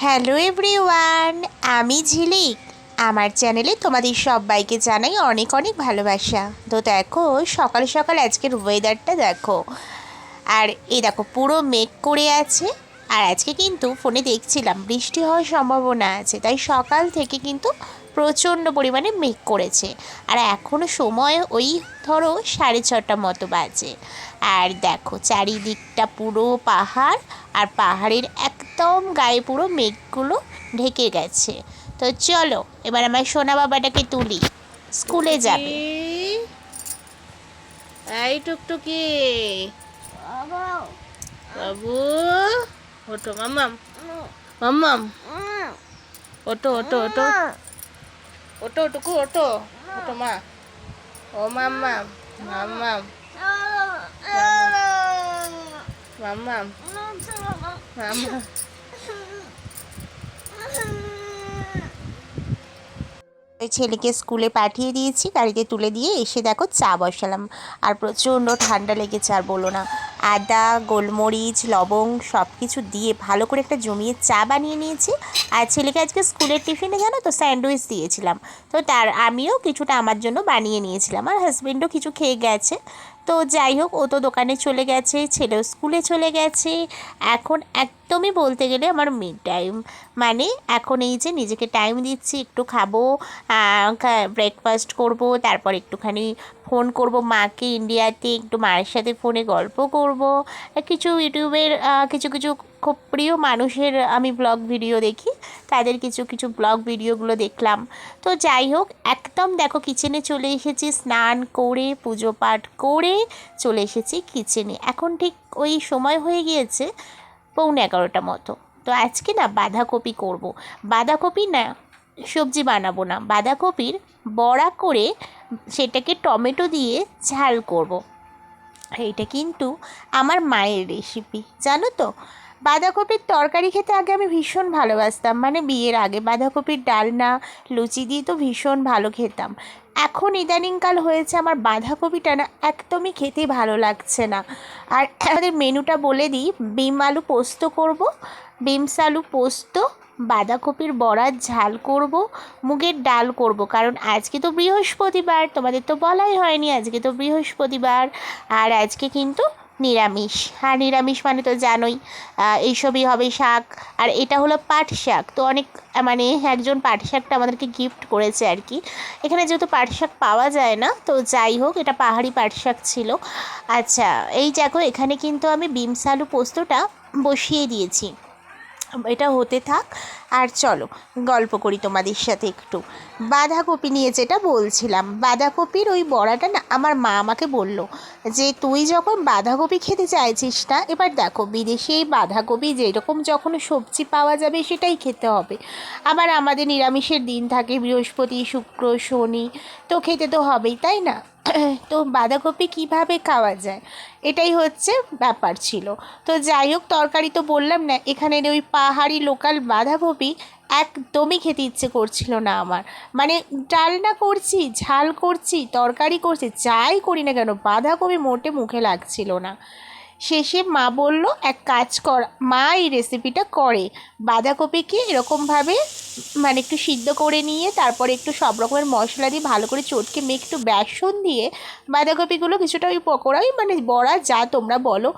Hello everyone, আমি ঝিলিক। আমার চ্যানেলে তোমাদের সবাইকে জানাই অনেক অনেক ভালোবাসা। তো দেখো, সকাল সকাল আজকের ওয়েদারটা দেখো। আর এই দেখো, পুরো মেঘ করে আছে। আর আজকে কিন্তু ফোনে দেখছিলাম, বৃষ্টি হওয়ার সম্ভাবনা আছে। তাই সকাল থেকে কিন্তু প্রচণ্ড পরিমাণে মেঘ করেছে। আর এখনও সময় ওই ধরো সাড়ে ছটা মতো বাজে। আর দেখো, চারিদিকটা পুরো পাহাড়। আর পাহাড়ের একদম গায়ে পুরো মেঘগুলো ঢেকে গেছে। তো চলো এবার আমার সোনা বাবাটাকে তুলি। স্কুলে যাবে। এই টুকটুকি। বাবু। ওটো মাম্মাম। মাম্মাম। ওটো ওটো ওটো ওটো টুকু ওটো ওটো মা। ও মাম্মাম মাম্মাম। মাম্মাম। মাম্মাম। ছেলেকে স্কুলে পাঠিয়ে দিয়েছি, গাড়িতে তুলে দিয়ে এসে দেখো চা বসালাম। আর প্রচণ্ড ঠান্ডা লেগেছে, আর বলো না। আদা, গোলমরিচ, লবঙ্গ সব কিছু দিয়ে ভালো করে একটা জমিয়ে চা বানিয়ে নিয়েছি। আর ছেলেকে আজকে স্কুলের টিফিনে জানো তো স্যান্ডউইচ দিয়েছিলাম। তো তার আমিও কিছুটা আমার জন্য বানিয়ে নিয়েছিলাম। আর হাজবেন্ডও কিছু খেয়ে গেছে। তো যাই হোক, ও তো দোকানে চলে গেছে, ছেলেও স্কুলে চলে গেছে। এখন একদমই বলতে গেলে আমার মিড টাইম মানে এখন এই যে নিজেকে টাইম দিচ্ছি, একটু খাব ব্রেকফাস্ট করব, তারপর একটুখানি ফোন করব মাকে ইন্ডিয়াতে একটু মায়ের সাথে ফোনে গল্প করব। কিছু ইউটিউবের কিছু কিছু খুব প্রিয় মানুষের আমি ব্লগ ভিডিও দেখি, তাদের কিছু কিছু ব্লগ ভিডিওগুলো দেখলাম। তো যাই হোক, একদম দেখো কিচেনে চলে এসেছি, স্নান করে, পুজো পাঠ করে চলে এসেছি কিচেনে এখন ঠিক ওই সময় হয়ে গিয়েছে পৌনে এগারোটা মতো তো আজকে না বাঁধাকপি করব। বাঁধাকপি না, সবজি বানাবো না বাঁধাকপির বড়া করে সেটাকে টমেটো দিয়ে ঝাল করব। এইটা কিন্তু আমার মায়ের রেসিপি জানো তো বাঁধাকপির তরকারি খেতে আগে আমি ভীষণ ভালোবাসতাম। মানে বিয়ের আগে বাঁধাকপির ডালনা, লুচি দিয়ে তো ভীষণ ভালো খেতাম। এখন ইদানিংকাল হয়েছে আমার বাঁধাকপিটা না একদমই খেতে ভালো লাগছে না। আর আমাদের মেনুটা বলে দিই, বিম আলু পোস্ত করব বিমস আলু পোস্ত, বাঁধাকপির বড়ার ঝাল করব, মুগের ডাল করব। কারণ আজকে তো বৃহস্পতিবার, তোমাদের তো বলাই হয়নি আজকে তো বৃহস্পতিবার। আর আজকে কিন্তু নিরামিষ। আর নিরামিষ মানে তো জানোই এইসবই হবে শাক। আর এটা হলো পাট শাক। তো অনেক মানে একজন পাট শাকটা আমাদেরকে গিফট করেছে আর কি। এখানে যেহেতু পাট শাক পাওয়া যায় না, তো যাই হোক, এটা পাহাড়ি পাট শাক ছিল। আচ্ছা এই দেখো, এখানে কিন্তু আমি বিমস আলু পোস্তটা বসিয়ে দিয়েছি। এটা হতে থাক। আর চলো, গল্প করি তোমাদের সাথে একটু। বাঁধাকপি নিয়ে যেটা বলছিলাম, বাঁধাকপির ওই বড়াটা না আমার মা আমাকে বলল যে, তুই যখন বাঁধাকপি খেতে চাইছিস না, এবার দেখো বিদেশে এই বাঁধাকপি যেরকম যখন সবজি পাওয়া যাবে সেটাই খেতে হবে। আবার আমাদের নিরামিষের দিন থাকে, বৃহস্পতি, শুক্র, শনি, তো খেতে তো হবেই, তাই না? তো বাঁধাকপি কীভাবে খাওয়া যায়? এটাই হচ্ছে ব্যাপার ছিল। তো যাই হোক, তরকারি তো বললাম না, এখানের ওই পাহাড়ি লোকাল বাঁধাকপি একদমই খেতে ইচ্ছে করছিল না আমার। মানে ডালনা করছি, ঝাল করছি, তরকারি করছি, যাই করি না কেন, বাঁধাকপি মোটে মুখে লাগছিল না। শেষে মা বলল, এক কাজ কর, মা এই রেসিপিটা করে। বাঁধাকপিকে এরকমভাবে মানে একটু সিদ্ধ করে নিয়ে, তারপরে একটু সব রকমের মশলা দিয়ে ভালো করে চটকে মেয়ে একটু বেসন দিয়ে বাঁধাকপিগুলো কিছুটা ওই পকোড়াই মানে বড়া যা তোমরা বলো,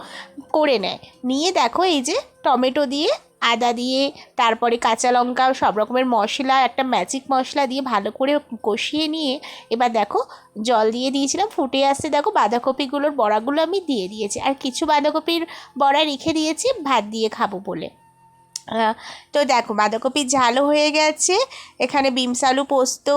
করে নেয়। নিয়ে দেখো এই যে টমেটো দিয়ে আদা দিয়ে, তারপরে কাঁচা লঙ্কা, সব রকমের মশলা, একটা ম্যাজিক মশলা দিয়ে ভালো করে কষিয়ে নিয়ে, এবার দেখো জল দিয়ে দিয়েছিলাম, ফুটে আসতে দেখো বাঁধাকপিগুলোর বড়াগুলো আমি দিয়ে দিয়েছি। আর কিছু বাঁধাকপির বড়া রেখে দিয়েছি, ভাত দিয়ে খাব বলে। তো দেখো বাঁধাকপির ঝালও হয়ে গেছে। এখানে বিমস আলু পোস্ত,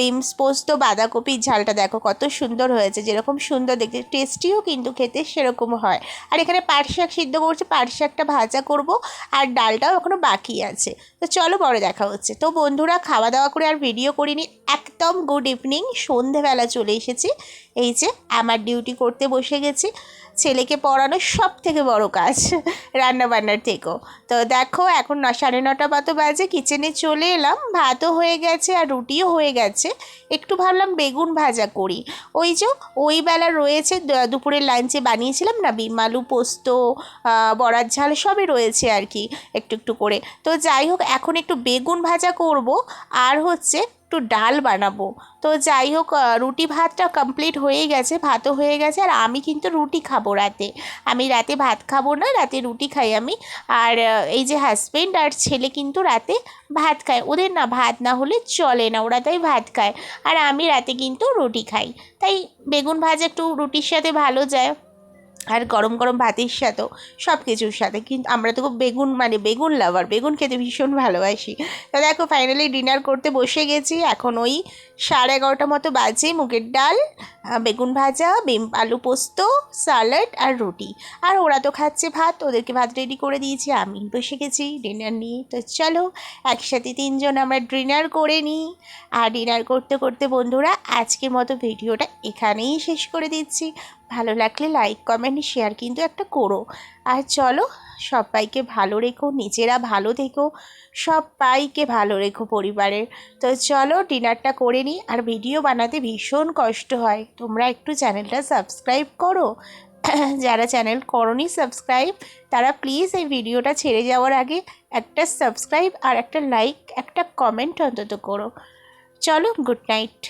বিমস পোস্ত, বাঁধাকপির ঝালটা দেখো কত সুন্দর হয়েছে, যেরকম সুন্দর দেখতে টেস্টিও কিন্তু খেতে সেরকম হয়। আর এখানে পাট শাক সিদ্ধ করছে, পাট শাকটা ভাজা করব, আর ডালটাও এখনও বাকি আছে। তো চলো পরে দেখা হচ্ছে। তো বন্ধুরা খাওয়া দাওয়া করে আর ভিডিও করিনি, একদম গুড ইভিনিং সন্ধেবেলা চলে এসেছি। এই যে, আমার ডিউটি করতে বসে গেছি। ছেলেকে পড়ানো সব থেকে বড় কাজ রান্না বান্নার থেকেও। তো দেখো, এখন সাড়ে নটা মতো বাজে কিচেনে চলে এলাম, ভাতও হয়ে গেছে আর রুটিও হয়ে গেছে। একটু ভাবলাম বেগুন ভাজা করি। ওই যে ওই বেলা রয়েছে দুপুরের লাঞ্চে বানিয়েছিলাম না, বিম আলু পোস্ত বড়ার ঝাল সবই রয়েছে আর কি, একটু একটু করে। তো যাই হোক, এখন একটু বেগুন ভাজা করব। আর হচ্ছে একটু ডাল বানাবো। তো যাই হোক রুটি ভাতটা কমপ্লিট হয়ে গেছে, ভাতও হয়ে গেছে, আর আমি কিন্তু রুটি খাব রাতে। আমি রাতে ভাত খাব না, রাতে রুটি খাই আমি। আর এই যে হাজব্যান্ড আর ছেলে কিন্তু রাতে ভাত খায়। ওদের না ভাত না হলে চলে না, ওরা তাই ভাত খায়। আর আমি রাতে কিন্তু রুটি খাই। তাই বেগুন ভাজা একটু রুটির সাথে ভালো যায়। আর গরম গরম ভাতের সাথেও সব কিছুর সাথে। কিন্তু আমরা তো খুব বেগুন মানে বেগুন লাভার বেগুন খেতে ভীষণ ভালোবাসি। তো দেখো ফাইনালি ডিনার করতে বসে গেছি। এখন ওই সাড়ে এগারোটা মতো বাজে মুগের ডাল বেগুন ভাজা, বিম, আলু পোস্ত স্যালাড আর রুটি। আর ওরা তো খাচ্ছে ভাত, ওদেরকে ভাত রেডি করে দিয়েছি, আমি বসে গেছি ডিনার নিয়ে। তো চলো, একসাথে তিনজন আমরা ডিনার করে নিই। আর ডিনার করতে করতে বন্ধুরা, আজকের মতো ভিডিওটা এখানেই শেষ করে দিচ্ছি। ভালো লাগলে লাইক কমেন্ট শেয়ার কিন্তু একটা করো। আর চলো, সবাইকে ভালো রেখো, নিজেরা ভালো থেকো, সবাইকে ভালো রেখো পরিবারের। তো চলো, ডিনারটা করে নিই। আর ভিডিও বানাতে ভীষণ কষ্ট হয়। তোমরা একটু চ্যানেলটা সাবস্ক্রাইব করো। যারা চ্যানেল করনি সাবস্ক্রাইব তারা প্লিজ এই ভিডিওটা ছেড়ে যাওয়ার আগে একটা সাবস্ক্রাইব আর একটা লাইক একটা কমেন্ট অন্তত করো। চলো গুড নাইট